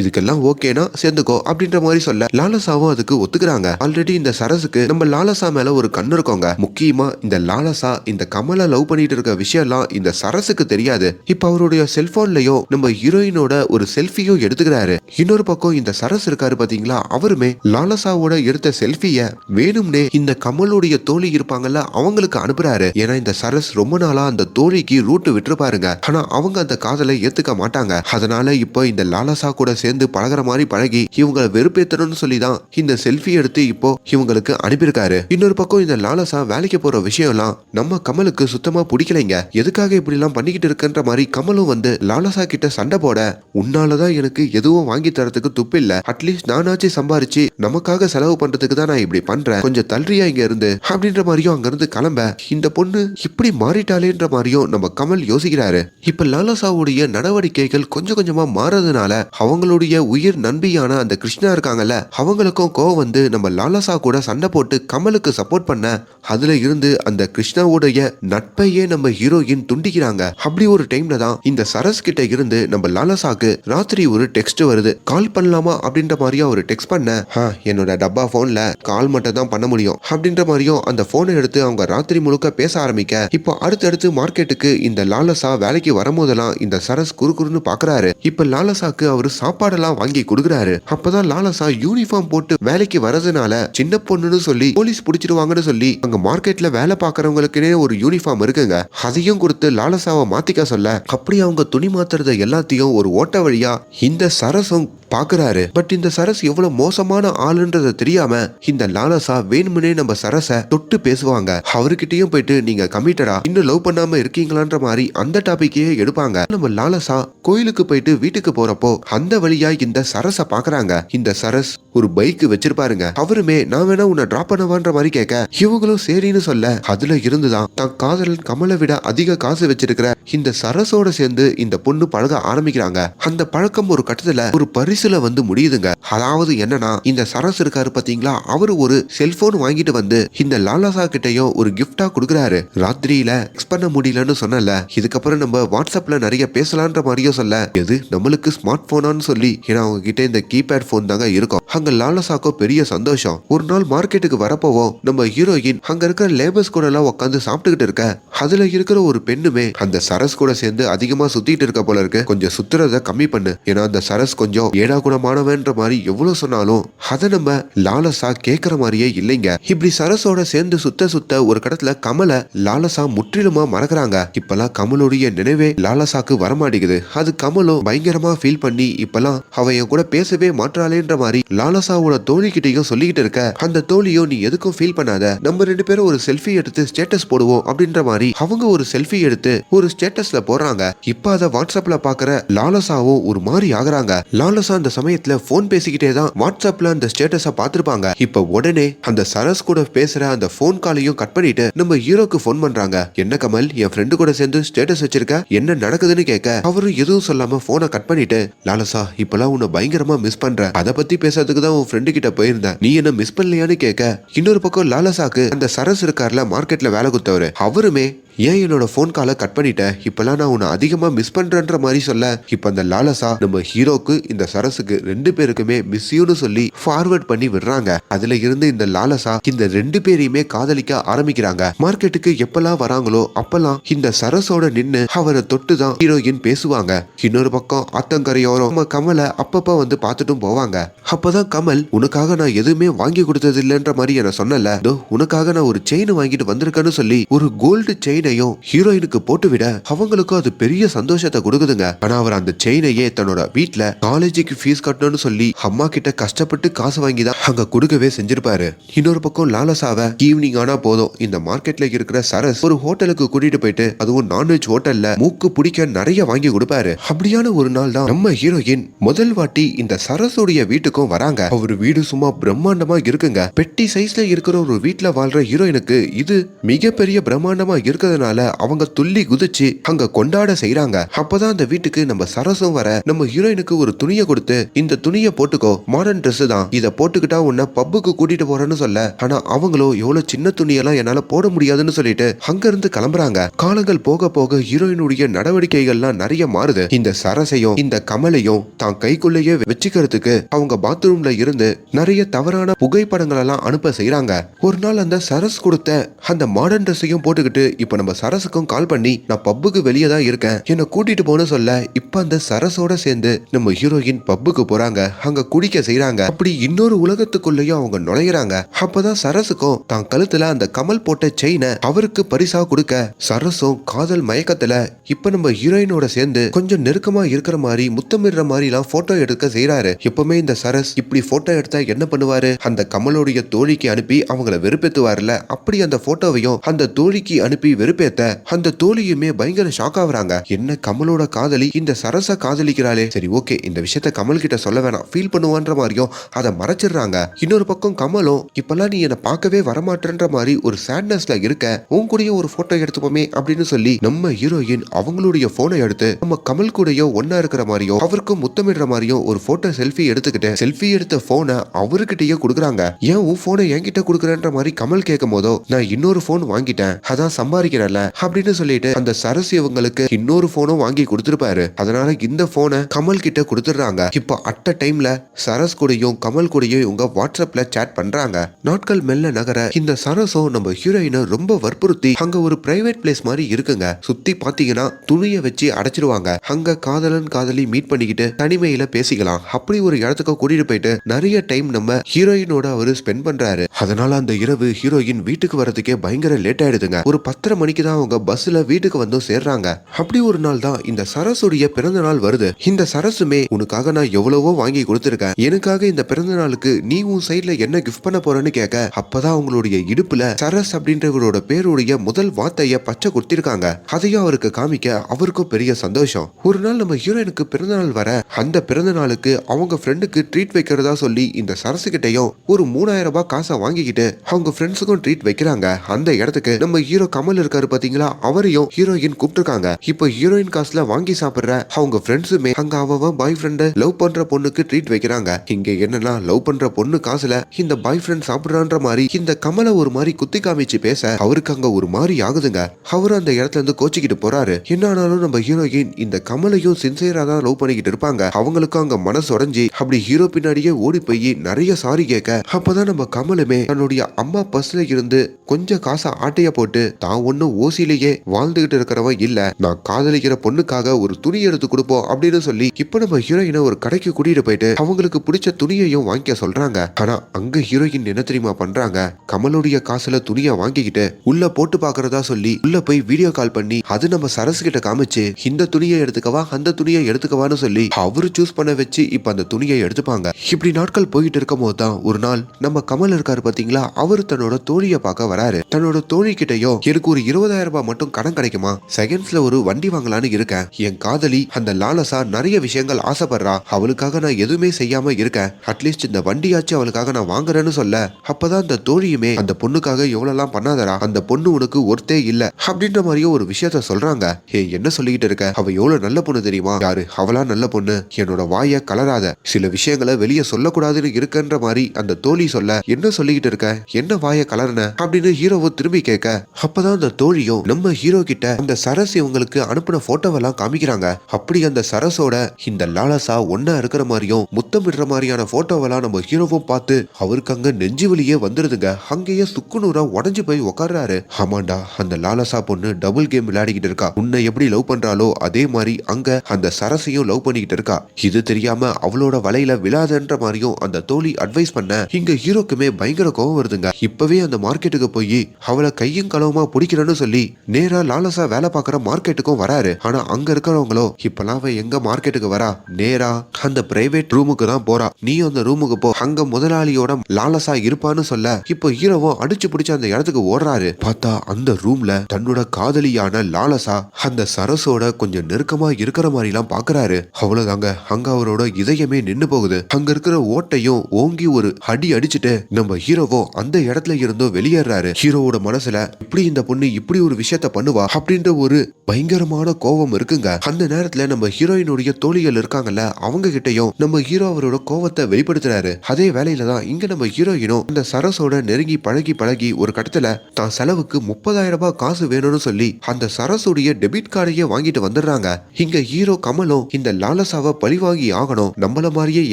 இதுக்கெல்லாம் ஓகேனா சேர்ந்துக்கோ அப்படின்ற மாதிரி சொல்ல லாலசாவும் அதுக்கு ஒத்துக்கிறாங்க. ஆல்ரெடி இந்த சரஸுக்கு நம்ம லாலசா மேல ஒரு கண்ணு இருக்கோங்க. முக்கியமா இந்த லாலசா இந்த கமலை லவ் பண்ணிட்டு இருக்க விஷயம்லாம் இந்த சரஸுக்கு தெரியாது. இப்ப அவருடைய செல்போன்லயும் நம்ம ஹீரோயினோட ஒரு செல்ஃபியும் எடுத்துக்கிறாரு. இன்னொரு பக்கம் இந்த சரஸ் இருக்காரு பாத்தீங்களா? அவருமே லாலசாவோட எடுத்த செல்ஃபிய வேணும்னே இந்த கமலுடைய தோழி இருப்பாங்கல்ல அவங்களுக்கு அனுப்புறாரு. ஏன்னா இந்த சரஸ் ரொம்ப நாளா அந்த தோழிக்கு ரூட்டு விட்டு விட்டுருப்பாருங்க. ஆனா அவங்க அந்த காதலை ஏத்துக்க மாட்டாங்க. அதனால இப்போ இந்த லாலசா கூட சேர்ந்து பழகுற மாதிரி பழகி இவங்களை வெறுப்பேத்தணும்னு சொல்லி தான் இந்த செல்ஃபி எடுத்து இப்போ இவங்களுக்கு அனுப்பியிருக்காரு. இன்னொரு பக்கம் இந்த லாலசா வேலைக்கு போற விஷயம்லாம் நம்ம கமலுக்கு சுத்தமா பிடிக்கலைங்க. எதுக்காக இப்படி எல்லாம் பண்ணிக்கிட்டு இருக்குன்ற மாதிரி கமலும் வந்து லாலசா கிட்ட சண்டை போட உன்னாலதான் எனக்கு எதுவும் வாங்கி தரத்துக்கு துப்பு இல்ல. அட்லீஸ்ட் நானாச்சும் சம்பாரிச்சு நமக்காக செலவு பண்றதுக்கு தான் நான் இப்படி பண்றேன். கொஞ்சம் தள்ளியா இங்க இருந்து அப்படின்ற மாதிரியும் அங்க இருந்து கிளம்ப இந்த பொண்ணு இப்படி மாறிட்டாளேன்ற மாதிரியும் நம்ம கமல் யோசிக்கிறாரு. இப்ப லாலசாவுடைய நடவடிக்கைகள் கொஞ்சம் கொஞ்சமா மாறதுனால அவங்களுடைய உயிர் நண்பியான அந்த கிருஷ்ணா இருக்காங்கல்ல அவங்களுக்கும் கோவம் வந்து நம்ம லாலசா கூட சண்டை போட்டு கமலுக்கு சப்போர்ட் பண்ண அதுல இருந்து அந்த கிருஷ்ணாவுடைய நட்பையே நம்ம ஹீரோயின் துண்டிக்கிறாங்க. அப்படி ஒரு டைம்ல தான் இந்த சரஸ் கிட்ட இருந்து நம்ம லாலசாக்கு ராத்திரி ஒரு டெக்ஸ்ட் வருது. கால் பண்ணலாமா? அப்படின்ற மாதிரியும் ஒரு டெக்ஸ்ட் பண்ண "ஆ, என்னோட டப்பா போன்ல கால் மட்டும் தான் பண்ண முடியும். அப்படின்ற மாதிரியும் அந்த போனை எடுத்து அவங்க ராத்திரி முழுக்க பேச ஆரம்பிக்க இப்போ அடுத்தடுத்து மார்க்கெட்டுக்கு இந்த லாலசா வேலைக்கு வரும்போதெல்லாம் இந்த சரஸ் குறுகுறுன்னு பாக்குறாரு. இப்ப லாலசாக்கு அவரு சாப்பாடெல்லாம் வாங்கி கொடுக்குறாரு. அப்பதான் லாலசா யூனிஃபார்ம் போட்டு வேலைக்கு வரதுனால சின்ன பொண்ணுன்னு சொல்லி போலீஸ் பிடிச்சிருவாங்கன்னு சொல்லி அங்க மார்க்கெட்ல வேலை பாக்குறவங்களுக்குனே ஒரு யூனிஃபார்ம் இருக்குங்க. அதையும் கொடுத்து லாலசாவை மாத்திக்க சொல்ல அப்படி அவங்க துணி மாத்துறத எல்லாத்தையும் ஒரு ஓட்ட வழியா இந்த சரசும் பாக்குறாரு பட் இந்த சரஸ் எவ்வளவு மோசமான ஆளுன்றத தெரியாம இந்த லாலசா வேணுமனே நம்ம சரச தொட்டு பேசுவாங்க. அவர்கிட்டயும் போயிட்டு நீங்க கமிட்டடா இன்னும் லவ் பண்ணாம இருக்கீங்களான்ற மாதிரி அந்த டாபிக்கையே எடுப்பாங்க. நம்ம லாலசா கோயிலுக்கு போயிட்டு வீட்டுக்கு போறப்போ அந்த வழியா இந்த சரச பாக்குறாங்க இந்த சரஸ் ஒரு பைக் வச்சிருப்பாருங்க. அவருமே நான் வேணா உன்னை டிராப் பண்ணவான்ற மாதிரி கேட்க இவங்களும் சரின்னு சொல்ல. அதுல இருந்துதான் தன் காதலன் கமலை விட அதிக காசு வச்சிருக்கிற இந்த சரஸோட சேர்ந்து இந்த பொண்ணு பழக ஆரம்பிக்கிறாங்க. அந்த பழக்கம் ஒரு கட்டத்துல ஒரு பரிசு பரிசுல வந்து முடியுதுங்க. அதாவது என்னன்னா இந்த சரஸ் இருக்காரு பாத்தீங்களா? அவரு ஒரு செல்போன் வாங்கிட்டு வந்து இந்த லாலாசா கிட்டயும் ஒரு கிஃப்டா கொடுக்குறாரு. ராத்திரியில எக்ஸ் பண்ண முடியலன்னு சொன்னல இதுக்கப்புறம் நம்ம வாட்ஸ்அப்ல நிறைய பேசலான்ற மாதிரியும் சொல்ல எது நம்மளுக்கு ஸ்மார்ட் போனான்னு சொல்லி. ஏன்னா அவங்க கிட்ட இந்த கீபேட் போன் தாங்க இருக்கும். அங்க லாலாசாக்கோ பெரிய சந்தோஷம். ஒரு நாள் மார்க்கெட்டுக்கு வரப்போவோம். நம்ம ஹீரோயின் அங்க இருக்கிற லேபர்ஸ் கூட எல்லாம் உட்காந்து சாப்பிட்டுக்கிட்டு இருக்க. அதுல இருக்கிற ஒரு பெண்ணுமே அந்த சரஸ் கூட சேர்ந்து அதிகமா சுத்திட்டு இருக்க போல இருக்கு. கொஞ்சம் சுத்துறத கம்மி பண்ணு. ஏன்னா அந்த சரஸ் கொஞ்சம் ஏடா குணமானவன்ற மாதிரி எவ்வளவு சொன்னாலும் அதை நம்ம லாலசா கேக்குற மாதிரியே இல்லைங்க. இப்படி சரஸோட சேர்ந்து சுத்த சுத்த ஒரு கடத்துல கமலை லாலசா முற்றிலுமா மறக்கறாங்க. இப்பெல்லாம் கமலுடைய நினைவே லாலசாக்கு வரமாட்டேங்குது. அது கமலும் பயங்கரமா ஃபீல் பண்ணி இப்பெல்லாம் அவ என் கூட பேசவே மாற்றாளேன்ற மாதிரி லாலசாவோட தோழி கிட்டயும் சொல்லிக்கிட்டு இருக்க. அந்த தோழியும் நீ எதுக்கும் ஃபீல் பண்ணாத. நம்ம ரெண்டு பேரும் ஒரு செல்ஃபி எடுத்து ஸ்டேட்டஸ் போடுவோம். அப்படின்ற மாதிரி அவங்க ஒரு செல்ஃபி எடுத்து ஒரு ஸ்டேட்டஸ்ல போடுறாங்க. இப்ப அதை வாட்ஸ்அப்ல பாக்குற லாலசாவும் ஒரு மாதிரி ஆகுறாங்க. லாலசா அந்த சமயத்துல போன் பேசிக்கிட்டே தான் வாட்ஸ்அப்ல அந்த ஸ்டேட்டஸ பார்த்திருப்பாங்க. இப்ப உடனே அந்த சரஸ் கூட பேசுற அந்த போன் காலையும் கட் பண்ணிட்டு நம்ம ஹீரோக்கு ஃபோன் பண்றாங்க. என்ன கமல் என் ஃப்ரெண்டு கூட சேர்ந்து ஸ்டேட்டஸ் வச்சிருக்க? என்ன நடக்குதுன்னு கேட்க அவரும் எதுவும் சொல்லாம போனை கட் பண்ணிட்டு லாலசா இப்பெல்லாம் உன்னை பயங்கரமா மிஸ் பண்ற அத பத்தி பேசுறதுக்கு தான் உன் ஃப்ரெண்டு கிட்ட போயிருந்தேன். நீ என்ன மிஸ் பண்ணலையான்னு கேட்க இன்னொரு பக்கம் லாலசாக்கு அந்த சரஸ் இருக்கார்ல மார்க்கெட்ல வேலை கொடுத்தவரு. அவருமே ஏன் என்னோட ஃபோன் காலை கட் பண்ணிட்ட? இப்பெல்லாம் நான் உன்னை அதிகமா மிஸ் பண்றேன்ற மாதிரி சொல்ல. இப்ப அந்த லாலசா நம்ம ஹீரோக்கு இந்த அரசுக்கு ரெண்டு பேருக்குமே மிஸ்யூன்னு சொல்லி ஃபார்வர்ட் பண்ணி விடுறாங்க. அதுல இருந்து இந்த லாலசா இந்த ரெண்டு பேரையுமே காதலிக்க ஆரம்பிக்கிறாங்க. மார்க்கெட்டுக்கு எப்பெல்லாம் வராங்களோ அப்பெல்லாம் இந்த சரஸோட நின்னு அவரை தொட்டு தான் ஹீரோயின் பேசுவாங்க. இன்னொரு பக்கம் அத்தங்கரையோரம் நம்ம கமலை அப்பப்ப வந்து பார்த்துட்டும் போவாங்க. அப்பதான் கமல் உனக்காக நான் எதுவுமே வாங்கி கொடுத்தது இல்லைன்ற மாதிரி என்ன சொன்னல. "தோ, உனக்காக நான் ஒரு செயின் வாங்கிட்டு வந்திருக்கேன்னு சொல்லி ஒரு கோல்டு செயினையும் ஹீரோயினுக்கு போட்டு விட அவங்களுக்கும் அது பெரிய சந்தோஷத்தை கொடுக்குதுங்க. ஆனா அவர் அந்த செயினையே தன்னோட வீட்டுல காலேஜுக்கு ஃபீஸ் கட்டணும்னு சொல்லி அம்மா கிட்ட கஷ்டப்பட்டு காசு வாங்கி தான் அங்க கொடுக்கவே செஞ்சிருப்பாரு. இன்னொரு பக்கம் லாலசாவை ஈவினிங் ஆனா போதும். இந்த மார்க்கெட்ல இருக்கிற சரஸ் ஒரு ஹோட்டலுக்கு கூட்டிட்டு போயிட்டு அதுவும் நான்வெஜ் ஹோட்டல்ல மூக்கு பிடிக்க நிறைய வாங்கி கொடுப்பாரு. அப்படியான ஒரு நாள் தான் நம்ம ஹீரோயின் முதல் வாட்டி இந்த சரஸுடைய வீட்டுக்கும் வராங்க. அவர் வீடு சும்மா பிரம்மாண்டமா இருக்குங்க. பெட்டி சைஸ்ல இருக்கிற ஒரு வீட்டுல வாழ்ற ஹீரோயினுக்கு இது மிகப்பெரிய பிரம்மாண்டமா இருக்கிறதுனால அவங்க துள்ளி குதிச்சு அங்க கொண்டாட செய்யறாங்க அப்பதான் அந்த வீட்டுக்கு நம்ம சரசும் வர நம்ம ஹீரோயினுக்கு ஒரு துணியை கொடுத்து இந்த துணியை போட்டுக்கோ. மாடர்ன் ட்ரெஸ் தான். இதை போட்டுக்கிட்டா உன்னை பப்புக்கு கூட்டிட்டு போறேன்னு சொல்ல. ஆனா அவங்களோ எவ்வளவு சின்ன துணியெல்லாம் என்னால போட முடியாதுன்னு சொல்லிட்டு அங்க இருந்து கிளம்புறாங்க. காலங்கள் போக போக ஹீரோயினுடைய நடவடிக்கைகள்லாம் நிறைய மாறுது. இந்த சரசையும் இந்த கமலையும் தான் கைக்குள்ளேயே வச்சுக்கிறதுக்கு அவங்க பாத்ரூம்ல இருந்து நிறைய தவறான புகைப்படங்கள் எல்லாம் அனுப்ப செய்யறாங்க ஒரு நாள் அந்த சரஸ் கொடுத்த அந்த மாடர்ன் ட்ரெஸ்ஸையும் போட்டுக்கிட்டு இப்ப நம்ம சரஸுக்கும் கால் பண்ணி நான் பப்புக்கு வெளியே தான் இருக்கேன். என்னை கூட்டிட்டு போன சொல்ல. இப்ப அந்த சரஸோட சேர்ந்து நம்ம ஹீரோயின் பப்புக்கு போறாங்க அங்க குடிக்க செய்யறாங்க அப்படி இன்னொரு உலகத்துக்குள்ளேயும் அவங்க நுழையிறாங்க. அப்பதான் சரஸுக்கும் தான் கழுத்துல அந்த கமல் போட்ட செயினை அவருக்கு பரிசா கொடுக்க சரஸும் காதல் மயக்கத்துல இப்ப நம்ம ஹீரோயினோட சேர்ந்து கொஞ்சம் நெருக்கமா இருக்கிற மாதிரி முத்தமிடுற மாதிரி எல்லாம் போட்டோ எடுக்க செய்யறாரு எப்பவுமே இந்த சரஸ் இப்படி போட்டோ எடுத்தா என்ன பண்ணுவாரு? அந்த கமலோடைய தோழிக்கு அனுப்பி அவங்கள வெறுப்பேத்துவார்ல. அப்படி அந்த போட்டோவையும் அந்த தோழிக்கு அனுப்பி வெறுப்பேத்த அந்த தோழியுமே பயங்கர ஷாக் ஆகுறாங்க. என்ன கமலோட காதலி இந்த சரச காதலிக்கிறாளே. சரி ஓகே இந்த விஷயத்த கமல் கிட்ட சொல்ல வேணாம். ஃபீல் பண்ணுவான்ற மாதிரியும் அதை மறைச்சிடுறாங்க. இன்னொரு பக்கம் கமலும் இப்பெல்லாம் நீ என்னை பார்க்கவே வரமாட்டேன்ற மாதிரி ஒரு சேட்னஸ்ல இருக்க. உன் கூடயும் ஒரு போட்டோ எடுத்துப்போமே அப்படின்னு சொல்லி நம்ம ஹீரோயின் அவங்களுடைய போனை எடுத்து நம்ம கமல் கூடயோ ஒன்னா இருக்கிற மாதிரியோ அவருக்கும் முத்தமிடுற மாதிரியோ ஒரு போட்டோ செல்ஃபி எடுத்துக்கிட்டு செல்ஃபி எடுத்த போனை அவர்கிட்டயே கொடுக்குறாங்க. ஏன் உன் போனை என்கிட்ட கொடுக்குறன்ற மாதிரி கமல் கேட்கும் போதோ நான் இன்னொரு போன் வாங்கிட்டேன். அதான் சம்பாதிக்கிறேன்ல அப்படின்னு சொல்லிட்டு அந்த சரஸ் இவங்களுக்கு இன்னொரு போனும் வாங்கி கொடுத்துருப்பாரு. அதனால இந்த போனை கமல் கிட்ட கொடுத்துடுறாங்க. இப்போ அட்ட டைம்ல சரஸ் கூடயும் கமல் கூடயும் இவங்க வாட்ஸ்அப்ல சேட் பண்றாங்க. நாட்கள் மெல்ல நகர இந்த சரஸும் நம்ம ஹீரோயினை ரொம்ப வற்புறுத்தி அங்க ஒரு பிரைவேட் பிளேஸ் மாதிரி இருக்குங்க. சுத்தி பாத்தீங்கன்னா துணியை வச்சு அடைச்சிருவாங்க. அங்க காதலன் காதலி மீட் பண்ணிக்கிட்டு தனிமையில பேசிக்கலாம். அப்படி ஒரு இடத்துக்கு கூட்டிட்டு போயிட்டு நிறைய டைம் நம்ம ஹீரோயினோட அவரு ஸ்பெண்ட் பண்றாரு. அதனால அந்த இரவு ஹீரோயின் வீட்டுக்கு வரதுக்கே பயங்கர லேட் ஆயிடுதுங்க. ஒரு பத்தரை மணிக்கு தான் அவங்க பஸ்ல வீட்டுக்கு வந்தும் சேர்றாங்க. அப்படி ஒரு நாள் தான் இந்த சரஸுடைய பிறந்த நாள் வருது. இந்த சரசுமே உனக்காக நான் எவ்வளவோ வாங்கி கொடுத்துருக்கேன். எனக்காக இந்த பிறந்த நாளுக்கு நீ உன் சைட்ல என்ன கிஃப்ட் பண்ண போறேன்னு கேட்க அப்பதான் அவங்களுடைய இடுப்புல சரஸ் அப்படின்றவரோட பேருடைய முதல் வார்த்தைய பச்சை கொடுத்திருக்காங்க. அதையும் அவருக்கு காமிக்க அவருக்கும் பெரிய சந்தோஷம். ஒரு நாள் நம்ம ஹீரோயினுக்கு பிறந்த நாள் வர அந்த பிறந்த நாளுக்கு அவங்க ஃப்ரெண்டுக்கு ட்ரீட் வைக்கிறதா சொல்லி இந்த சரசு கிட்டையும் ஒரு மூணாயிரம் ரூபாய் காசை வாங்கிக்கிட்டு அவங்க ஃப்ரெண்ட்ஸுக்கும் ட்ரீட் வைக்கிறாங்க. அந்த இடத்துக்கு நம்ம ஹீரோ கமல் இருக்காரு பாத்தீங்களா? அவரையும் ஹீரோயின் கூப்பிட்டுருக்காங்க. இப்போ ஹீரோயின் காசுல வாங்கி சாப்பிடுற அவங்க ஃப்ரெண்ட்ஸுமே அங்க அவ பாய் ஃப்ரெண்டு லவ் பண்ற பொண்ணுக்கு ட்ரீட் வைக்கிறாங்க. இங்க என்னன்னா லவ் பண்ற பொண்ணு காசுல இந்த பாய் ஃப்ரெண்ட் சாப்பிடுறான்ற மாதிரி இந்த கமலை ஒரு மாதிரி குத்தி காமிச்சு பேச அவருக்கு அங்க ஒரு மாதிரி ஆகுதுங்க. அவரும் அந்த இடத்துல இருந்து கோச்சிக்கிட்டு போறாரு. என்ன ஆனாலும் நம்ம ஹீரோயின் இந்த கமலையும் சின்சியரா தான் லவ் பண்ணிக்கிட்டு இருப்பாங்க. அவங்களுக்கும் அங்க மனசு உடஞ்சி அப்படி ஹீரோ பின்னாடியே ஓடி போய் நிறைய சாரி கேட்க அப்பதான் நம்ம கமலுமே தன்னுடைய அம்மா பஸ்ல இருந்து கொஞ்சம் காசை ஆட்டைய போட்டு தான் ஒன்னும் ஓசிலேயே வாழ்ந்துகிட்டு இருக்கிறவன் இல்ல. நான் காதலிக்கிற பொண்ணுக்காக ஒரு துணி எடுத்து கொடுப்போம் அப்படின்னு சொல்லி இப்ப நம்ம ஹீரோயினை ஒரு கடைக்கு கூட்டிட்டு போயிட்டு அவங்களுக்கு பிடிச்ச துணியையும் வாங்கிக்க சொல்றாங்க. ஆனா அங்க ஹீரோயின் என்ன தெரியுமா பண்றாங்க? கமலுடைய காசுல துணியை வாங்கிக்கிட்டு உள்ள போட்டு பாக்குறதா சொல்லி உள்ள போய் வீடியோ கால் பண்ணி அது நம்ம சரசு கிட்ட காமிச்சு இந்த துணியை எடுத்துக்கவா? அந்த துணியை எடுத்துக்கவான்னு சொல்லி அவரு சூஸ் பண்ண வச்சு இப்ப அந்த துணியை எடுத்துப்பாங்க. இப்படி நாட்கள் போயிட்டு இருக்கும் போது தான் ஒரு நாள் நம்ம கமல் இருக்காரு பாத்தீங்களா? அவர் தன்னோட தோழியை பார்க்க வராரு. தன்னோட தோழி கிட்டயோ எனக்கு ஒரு இருபதாயிரம் ரூபாய் மட்டும் கடன் கிடைக்குமா? செகண்ட்ஸ்ல ஒரு வண்டி வாங்கலாம்னு இருக்கேன். என் காதலி அந்த லாலசா நிறைய விஷயங்கள் ஆசைப்படுறா. அவளுக்காக நான் எதுவுமே செய்யாம இருக்கேன். அட்லீஸ்ட் இந்த வண்டியாச்சும் அவளுக்காக நான் வாங்குறேன்னு சொல்ல. அப்பதான் அந்த தோழியுமே அந்த பொண்ணுக்காக எவ்வளவுலாம் பண்ணாதடா அந்த பொண்ணு உனக்கு ஒருத்தே இல்ல. அப்படின்ற மாதிரியோ ஒரு விஷயத்த சொல்றாங்க. ஏ என்ன சொல்லிக்கிட்டு இருக்க? அவ எவ்வளவு நல்ல பொண்ணு தெரியுமா? யாரு? அவளா நல்ல பொண்ணு. என்னோட வாய கலராத. சில விஷயங்களை வெளியே சொல்லக்கூடாதுன்னு இருக்கன்ற மாதிரி அந்த தோழி சொல்ல என்ன சொல்லிக்கிட்டு இருக்க? என்ன வாய கலர்ன? அப்படின்னு ஹீரோவை திரும்பி கேட்க அப்பதான் அந்த தோழியும் நம்ம ஹீரோ கிட்ட அந்த சரஸ் இவங்களுக்கு அனுப்பின போட்டோவெல்லாம் காமிக்கிறாங்க. அப்படி அந்த சரஸோட இந்த லாலசா ஒன்னா இருக்கிற மாதிரியும் முத்தமிடுற மாதிரியான போட்டோவெல்லாம் நம்ம ஹீரோவும் பார்த்து அவருக்கு அங்க நெஞ்சு வழியே வந்துருதுங்க. அங்கேயே சுக்குநூறா உடஞ்சு போய் உட்கார்றாரு ஆமாண்டா அந்த லாலசா பொண்ணு டபுள் கேம் விளையாடிக்கிட்டு இருக்கா. உன்னை எப்படி லவ் பண்றாலோ அதே மாதிரி அங்க அந்த சரசையும் லவ் பண்ணிக்கிட்டு இருக்கா. இது தெரியாம அவளோட வலையில விழாதன்ற மாதிரியும் அந்த தோழி அட்வைஸ் பண்ண இங்க ஹீரோக்குமே பயங்கர கோவம் வருதுங்க. இப்பவே அந்த மார்க்கெட்டுக்கு போய் அவளை கையும் களவுமா பிடிக்கிறேன்னு சொல்லி நேரா லாலசா வேலை பார்க்குற மார்க்கெட்டுக்கும் வராரு. ஆனா அங்க இருக்கிறவங்களோ இப்பெல்லாம் அவ எங்க மார்க்கெட்டுக்கு வரா? நேரா அந்த பிரைவேட் ரூமுக்கு தான் போறா. நீ அந்த ரூமுக்கு போ. அங்க முதலாளியோட லாலசா இருப்பான்னு சொல்ல. இப்போ ஹீரோவும் அடிச்சு பிடிச்சு அந்த இடத்துக்கு ஓடுறாரு. பார்த்தா அந்த ரூம்ல தன்னோட காதலியான லாலசா அந்த சரசோட கொஞ்சம் நெருக்கமா இருக்கிற மாதிரி எல்லாம் பாக்குறாரு. அவ்வளவுதாங்க. அங்க அவரோட இதயமே நின்னு போகுது. அங்க இருக்கிற ஓட்டையும் ஓங்கி ஒரு அடி அடிச்சுட்டு நம்ம ஹீரோவோ அந்த இடத்துல இருந்தும் வெளியேறாரு. ஹீரோவோட மனசுல இப்படி இந்த பொண்ணு இப்படி ஒரு விஷயத்த பண்ணுவா அப்படின்ற ஒரு பயங்கரமான கோபம் இருக்குங்க. அந்த நேரத்துல நம்ம ஹீரோயினுடைய தோழிகள் இருக்காங்கல்ல அவங்க கிட்டயும் நம்ம ஹீரோ அவரோட கோவத்தை வெளிப்படுத்துறாரு. அதே வேலையில தான் இங்க நம்ம ஹீரோயினும் இந்த சரஸோட நெருங்கி பழகி பழகி ஒரு கட்டத்துல தான் செலவுக்கு முப்பதாயிரம் ரூபாய் காசு வேணும்னு சொல்லி அந்த சரஸுடைய டெபிட் கார்டையே வாங்கிட்டு வந்துடுறாங்க. இங்க ஹீரோ கமலும் இந்த லாலசாவை பழி வாங்கி ஆகணும். நம்மள மாதிரியே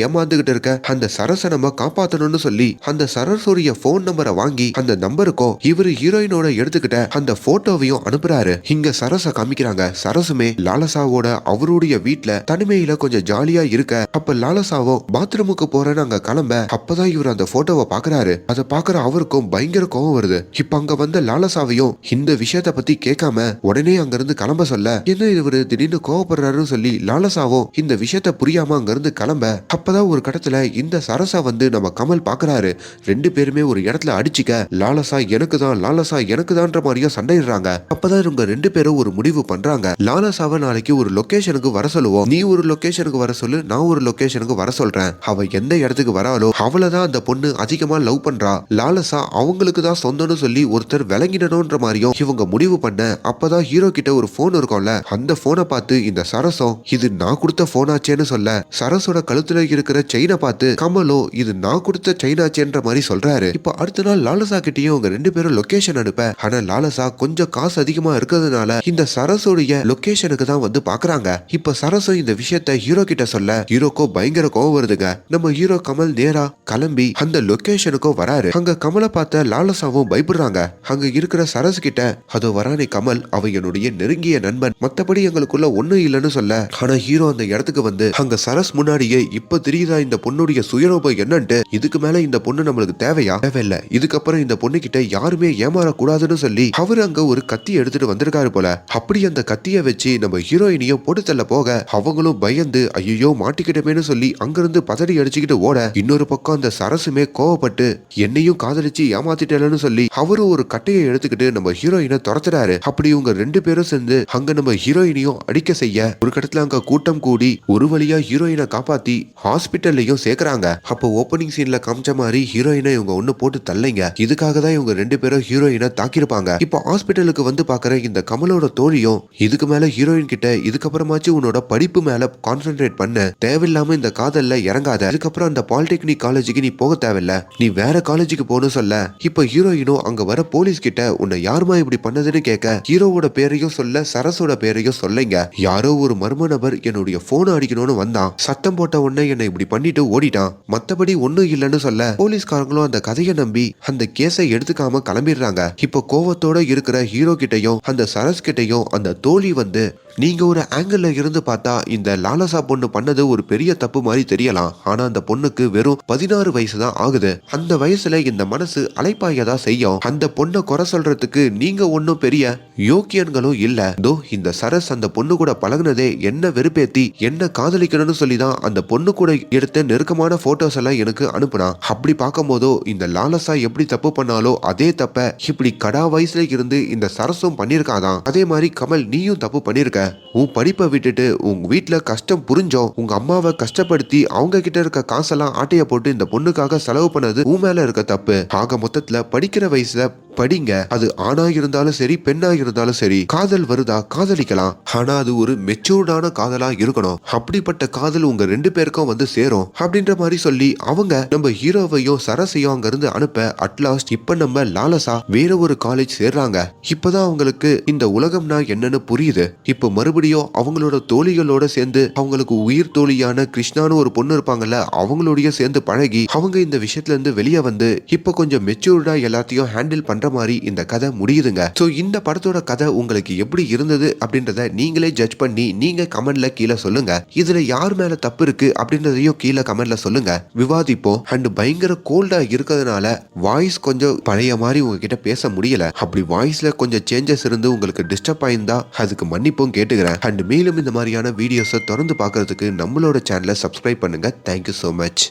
ஏமாந்துகிட்டு இருக்க அந்த சரஸை நம்ம காப்பாத்தணும்னு சொல்லி அந்த சரஸுடைய போன் நம்பரை வாங்கி அந்த நம்பருக்கும் இவரு ஹீரோயினோட எடுத்துக்கிட்ட அந்த போட்டோவையும் அனுப்புறாரு. இங்க சரஸ காமிக்கிறாங்க. சரசுமே லாலசாவோட அவருடைய வீட்டுல தனிமையில கொஞ்சம் ஜாலியா இருக்க. அப்ப லாலசாவோ பாத்ரூமுக்கு போறேன்னு அங்க கிளம்ப அப்பதான் இவர் அந்த போட்டோவை பாக்குறாரு. அதை பாக்குற அவருக்கும் பயங்கர கோவம் வருது. இப்ப அங்க வந்த லாலசாவையும் இந்த விஷயத்த பத்தி கேட்காம உடனே அங்க இருந்து கிளம்ப சொல்ல என்ன இவரு? திடீர்னு கோவப்படுறாருன்னு சொல்லி லாலசாவும் இந்த விஷயத்த புரியாம அங்க இருந்து கிளம்ப. அப்பதான் ஒரு கடத்துல இந்த சரசா வந்து நம்ம கமல் பாக்குறாரு. ரெண்டு பேருமே ஒரு இடத்துல அடிச்சுக்க லாலசா எனக்கு தான் லாலசா எனக்கு தான்ற மாதிரியா சண்டையிடுறாங்க. அப்பதான் இவங்க ரெண்டு பேரும் ஒரு முடிவு பண்றாங்க. லாலசாவை நாளைக்கு ஒரு லொகேஷனுக்கு வர சொல்லுவோம். நீ ஒரு லொகேஷனுக்கு வர சொல்லு நான் ஒரு லொகேஷனுக்கு வர சொல்றேன். அவ எந்த இடத்துக்கு வராளோ அவளை தான் அந்த பொண்ணு அதிகமா லவ் பண்றா. லாலசா அவங்களுக்கு தான் சொந்தம்னு சொல்லி ஒருத்தர் விளங்கிடணும்ன்ற மாதிரியும் இவங்க முடிவு பண்ண அப்பதான் ஹீரோ கிட்ட ஒரு போன் இருக்கும்ல அந்த போனை பார்த்து இந்த சரசம் இது நான் கொடுத்த போனாச்சேன்னு சொல்ல. சரஸோட கழுத்துல இருக்கிற செயினை பார்த்து கமலோ இது நான் கொடுத்த செயினாச்சேன்ற மாதிரி சொல்றாரு. இப்ப அடுத்த நாள் லாலசா கிட்டயும் அவங்க ரெண்டு பேரும் லொகேஷன் அனுப்ப ஆனா லாலசா கொஞ்சம் காசு அதிகமா இருக்கிறதுனால இந்த சரஸோடைய லொகேஷனுக்கு தான் வந்து பாக்குறாங்க. இப்ப சரஸும் இந்த விஷயத்த ஹீரோ கிட்ட சொல்ல ஹீரோக்கோ பயங்கர கோவம் வருதுங்க. நம்ம ஹீரோ கமல் நேரா கிளம்பி அந்த லொகேஷனுக்கும் வராரு. அங்க கமலை பார்த்த லாலசாவும் பயப்படுறாங்க. அங்க இருக்கிற சரஸ் கிட்ட அதோ வரானே கமல் அவ என்னுடைய நெருங்கிய நண்பன். மத்தபடி எங்களுக்குள்ள ஒண்ணும் இல்லைன்னு சொல்ல. ஆனா ஹீரோ அந்த இடத்துக்கு வந்து அங்க சரஸ் முன்னாடியே இப்ப தெரியுதா இந்த பொண்ணுடைய சுயரூபம் என்னன்ட்டு? இதுக்கு மேல இந்த பொண்ணு நம்மளுக்கு தேவையா? தேவையில்ல. இதுக்கப்புறம் இந்த பொண்ணு கிட்ட யாருமே ஏமாறக்கூடாதுன்னு சொல்லி அவர் அங்க ஒரு கத்தி எடுத்துட்டு வந்திருக்காரு போல. அப்படி அந்த கத்திய வச்சு நம்ம ஹீரோயினியும் போட்டு தள்ள போக அவங்களும் பயந்து ஐயோ மாட்டிக்கிட்டமேன்னு சொல்லி அங்கிருந்து பதடி அடிச்சுக்கிட்டு ஓட இன்னொரு பக்கம் அந்த சரசுமே கோவப்பட்டு என்னையும் காதலிச்சு ஏமாத்திட்டேன்னு சொல்லி அவரும் ஒரு கட்டையை எடுத்துக்கிட்டு நம்ம ஹீரோயினை துரத்துறாரு. அப்படி இவங்க ரெண்டு பேரும் சேர்ந்து அங்க நம்ம ஹீரோயினையும் அடிக்க செய்ய ஒரு கடத்துல அங்க கூட்டம் கூடி ஒரு வழியா ஹீரோயினை காப்பாத்தி ஹாஸ்பிட்டல்லையும் சேர்க்கறாங்க. அப்போ ஓப்பனிங் சீன்ல காமிச்ச மாதிரி ஹீரோயினை இவங்க ஒண்ணு போட்டு தள்ளைங்க. இதுக்காக தான் இவங்க ரெண்டு பேரும் ஹீரோயினை தாக்கியிருப்பாங்க. இப்போ ஹாஸ்பிட்டலுக்கு வந்து பாக்குற இந்த கமலோட தோழியும் இதுக்கு மேல ஹீரோயின் கிட்ட இதுக்கப்புறமாச்சும் உன்னோட படிப்பு மேல கான்சென்ட்ரேட் பண்ண. தேவையில்லாம இந்த காதல்ல இறங்காத. அதுக்கப்புறம் அந்த பாலிடெக்னிக் காலேஜுக்கு நீ போக தேவையில்ல. நீ வேற காலேஜுக்கு போகணும் சொல்ல. இப்போ ஹீரோயினும் அங்க வர போலீஸ் கிட்ட உன்னை யாருமா இப்படி பண்ணதுன்னு கேட்க ஹீரோவோட பேரையும் சொல்ல சரஸோட பேரையும் சொல்லைங்க. யாரோ ஒரு மர்ம நபர் என்னுடைய போன் அடிக்கணும்னு வந்தான். சத்தம் போட்ட உடனே என்னை இப்படி பண்ணிட்டு ஓடிட்டான். மத்தபடி ஒண்ணும் இல்லைன்னு சொல்ல போலீஸ்காரங்களும் அந்த கதையை நம்பி அந்த கேஸை எடுத்துக்காம கிளம்பிடுறாங்க. இப்போ கோவத்தோட இருக்கிற ஹீரோ கிட்டையும் அந்த சரஸ் கிட்டையும் அந்த தோழி வந்து நீங்கள் ஒரு ஆங்கிளில் இருந்து பார்த்தா இந்த லாலசா பொண்ணு பண்ணது ஒரு பெரிய தப்பு மாதிரி தெரியலாம். ஆனால் அந்த பொண்ணுக்கு வெறும் பதினாறு வயசு தான் ஆகுது. அந்த வயசுல இந்த மனசு அலைப்பாயதா செய்யும். அந்த பொண்ணை குறை சொல்றதுக்கு நீங்க ஒன்றும் பெரிய யோக்கியன்களும் இல்ல. தோ இந்த சரஸ் அந்த பொண்ணு கூட பழகுனதே என்ன வெறுப்பேத்தி என்ன காதலிக்கணும்னு சொல்லி தான் அந்த பொண்ணு கூட எடுத்த நெருக்கமான போட்டோஸ் எல்லாம் எனக்கு அனுப்புனா. அப்படி பார்க்கும்போதோ இந்த லாலசா எப்படி தப்பு பண்ணாலோ அதே தப்ப இப்படி கடா வயசுல இருந்து இந்த சரஸும் பண்ணிருக்காதான் அதே மாதிரி கமல் நீயும் தப்பு பண்ணிருக்க உன் படிப்பை விட்டுட்டு உங்க வீட்டுல கஷ்டம் புரிஞ்சோம். உங்க அம்மாவை கஷ்டப்படுத்தி அவங்க கிட்ட இருக்க காசெல்லாம் ஆட்டைய போட்டு இந்த பொண்ணுக்காக செலவு பண்ணது உன் மேல இருக்க தப்பு. ஆக மொத்தத்துல படிக்கிற வயசுல படிங்க. அது ஆணா இருந்தாலும் சரி பெண்ணா இருந்தாலும் சரி. காதல் வருதா? காதலிக்கலாம். ஆனா அது ஒரு மெச்சூர்டான காதலா இருக்கணும். அப்படிப்பட்ட காதல் உங்க ரெண்டு பேருக்கும் வந்து சேரும். அப்படின்ற மாதிரி சொல்லி அவங்க நம்ம ஹீரோவையும் சரசையும் அங்க இருந்து அனுப்ப அட்லாஸ்ட் இப்ப நம்ம லாலசா வேற ஒரு காலேஜ் சேர்றாங்க. இப்பதான் அவங்களுக்கு இந்த உலகம்னா என்னன்னு புரியுது. இப்ப மறுபடியும் அவங்களோட தோழிகளோட சேர்ந்து அவங்களுக்கு உயிர் தோழியான கிருஷ்ணான்னு ஒரு பொண்ணு இருப்பாங்கல்ல அவங்களோடய சேர்ந்து பழகி அவங்க இந்த விஷயத்துல இருந்து வெளியே வந்து இப்ப கொஞ்சம் மெச்சூர்டா எல்லாத்தையும் ஹேண்டில் பண்ண பண்ற மாதிரி இந்த கதை முடியுதுங்க. ஸோ இந்த படத்தோட கதை உங்களுக்கு எப்படி இருந்தது அப்படின்றத நீங்களே ஜட்ஜ் பண்ணி நீங்க கமெண்ட்ல கீழே சொல்லுங்க. இதுல யார் மேல தப்பு இருக்கு அப்படின்றதையும் கீழே கமெண்ட்ல சொல்லுங்க. விவாதிப்போம். அண்ட் பயங்கர கோல்டா இருக்கிறதுனால வாய்ஸ் கொஞ்சம் பழைய மாதிரி உங்ககிட்ட பேச முடியல. அப்படி வாய்ஸ்ல கொஞ்சம் சேஞ்சஸ் இருந்து உங்களுக்கு டிஸ்டர்ப் ஆயிருந்தா அதுக்கு மன்னிப்பும் கேட்டுக்கிறேன். அண்ட் மேலும் இந்த மாதிரியான வீடியோஸை தொடர்ந்து பார்க்கறதுக்கு நம்மளோட சேனலை சப்ஸ்கிரைப் பண்ணுங்க. Thank you so much